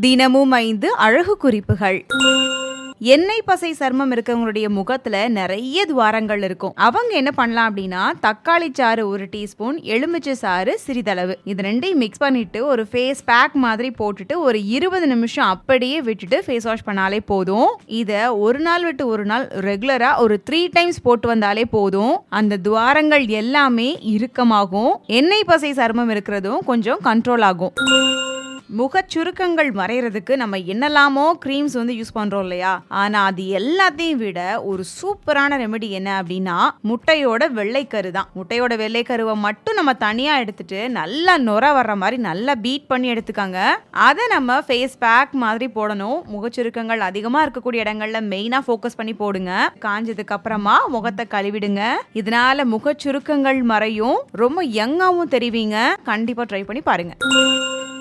தினமும் ஐந்து அழகு குறிப்புகள். எண்ணெய் பசை சர்மம் இருக்கவங்களுடைய முகத்துல நிறைய துவாரங்கள் இருக்கும். அவங்க என்ன பண்ணலாம் அப்படின்னா தக்காளி சாறு ஒரு டீஸ்பூன் எலுமிச்சை சாறு சிறிதளவு. இது ரெண்டையும் மிக்ஸ் பண்ணிட்டு ஒரு ஃபேஸ் பேக் மாதிரி போட்டுட்டு ஒரு இருபது நிமிஷம் அப்படியே விட்டுட்டு ஃபேஸ் வாஷ் பண்ணாலே போதும். இதை ஒரு நாள் விட்டு ஒரு நாள் ரெகுலரா ஒரு த்ரீ டைம்ஸ் போட்டு வந்தாலே போதும். அந்த துவாரங்கள் எல்லாமே இறுக்கமாகும். எண்ணெய் பசை சர்மம் இருக்கிறதும் கொஞ்சம் கண்ட்ரோல் ஆகும். முகச் சுருக்கங்கள் மறையறதுக்கு நம்ம என்னெல்லாமோ க்ரீம்ஸ் வந்து யூஸ் பண்ணுறோம் இல்லையா? ஆனால் அது எல்லாத்தையும் விட ஒரு சூப்பரான ரெமெடி என்ன அப்படின்னா முட்டையோட வெள்ளைக்கரு தான். முட்டையோட வெள்ளைக்கருவை மட்டும் நம்ம தனியாக எடுத்துட்டு நல்லா நுர வர்ற மாதிரி நல்லா பீட் பண்ணி எடுத்துக்காங்க. அதை நம்ம ஃபேஸ் பேக் மாதிரி போடணும். முகச்சுருக்கங்கள் அதிகமாக இருக்கக்கூடிய இடங்கள்ல மெயினாக ஃபோக்கஸ் பண்ணி போடுங்க. காஞ்சதுக்கு அப்புறமா முகத்தை கழுவிடுங்க. இதனால முகச்சுருக்கங்கள் மறையும். ரொம்ப யங்காகவும் தெரிவிங்க. கண்டிப்பாக ட்ரை பண்ணி பாருங்க.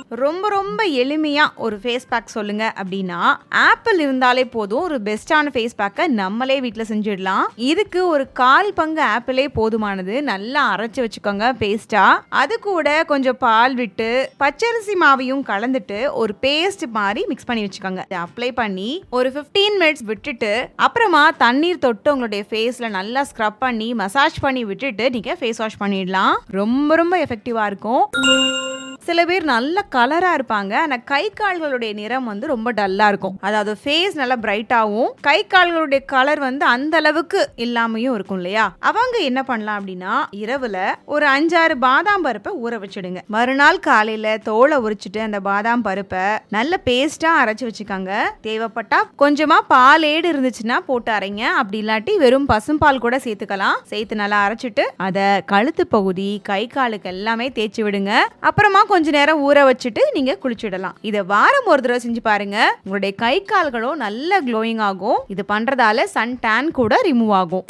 ரொம்ப ரொம்ப எளிமையாக ஒரு ஃபேஸ் பேக் சொல்லுங்க அப்படின்னா ஆப்பிள் இருந்தாலே போதும் ஒரு பெஸ்டான ஃபேஸ் பேக்கை நம்மளே வீட்டில் செஞ்சிடலாம். இதுக்கு ஒரு கால் பங்கு ஆப்பிளே போதுமானது. நல்லா அரைச்சி வச்சுக்கோங்க பேஸ்டா அது கூட கொஞ்சம் பால் விட்டு பச்சரிசி மாவையும் கலந்துட்டு ஒரு பேஸ்ட் மாதிரி மிக்ஸ் பண்ணி வச்சுக்கோங்க. அப்ளை பண்ணி ஒரு 15 மினிட்ஸ் விட்டுட்டு அப்புறமா தண்ணீர் தொட்டு உங்களுடைய ஃபேஸில் நல்லா ஸ்க்ரப் பண்ணி மசாஜ் பண்ணி விட்டுட்டு நீங்கள் ஃபேஸ் வாஷ் பண்ணிடலாம். ரொம்ப ரொம்ப எஃபெக்டிவாக இருக்கும். சில பேர் நல்ல கலராக இருப்பாங்க. ஆனால் கை கால்களுடைய நிறம் வந்து ரொம்ப டல்லாக இருக்கும். அதாவது ஃபேஸ் நல்லா பிரைட்டாகவும் கை கால்களுடைய கலர் வந்து அந்த அளவுக்கு இல்லாமையும் இருக்கும் இல்லையா? அவங்க என்ன பண்ணலாம் அப்படின்னா இரவுல ஒரு அஞ்சாறு பாதாம் பருப்பை ஊற வச்சிடுங்க. மறுநாள் காலையில தோலை உரிச்சிட்டு அந்த பாதாம் பருப்பை நல்ல பேஸ்டா அரைச்சு வச்சுக்காங்க. தேவைப்பட்டா கொஞ்சமா பால் ஏடு இருந்துச்சுன்னா போட்டு அரைங்க. அப்படி இல்லாட்டி வெறும் பசும்பால் கூட சேர்த்துக்கலாம். சேர்த்து நல்லா அரைச்சிட்டு அதை கழுத்து பகுதி கை காலுக்கு எல்லாமே தேய்ச்சி விடுங்க. அப்புறமா கொஞ்ச நேரம் ஊற வச்சுட்டு நீங்க குளிச்சுடலாம். இதை வாரம் ஒரு தடவை செஞ்சு பாருங்க. உங்களுடைய கை கால்களும் நல்ல க்ளோயிங் ஆகும். இது பண்றதால சன் டேன் கூட ரிமூவ் ஆகும்.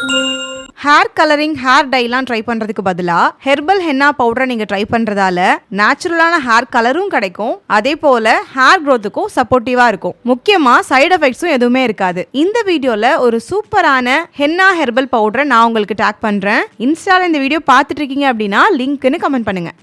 ஹேர் கலரிங் ஹேர் டைலாம் ட்ரை பண்றதுக்கு பதிலா ஹெர்பல் ஹென்னா பவுடரை நீங்க ட்ரை பண்றதால நேச்சுரலான ஹேர் கலரும் கிடைக்கும். அதே போல ஹேர் க்ரோத்துக்கும் சப்போர்ட்டிவா இருக்கும். முக்கியமா சைடு எஃபெக்ட்ஸும் எதுவுமே இருக்காது. இந்த வீடியோல ஒரு சூப்பரான ஹென்னா ஹெர்பல் பவுடரை நான் உங்களுக்கு டேக் பண்றேன். இன்ஸ்டால இந்த வீடியோ பார்த்துட்டு இருக்கீங்க அப்படின்னா லிங்க்னு கமெண்ட் பண்ணுங்க.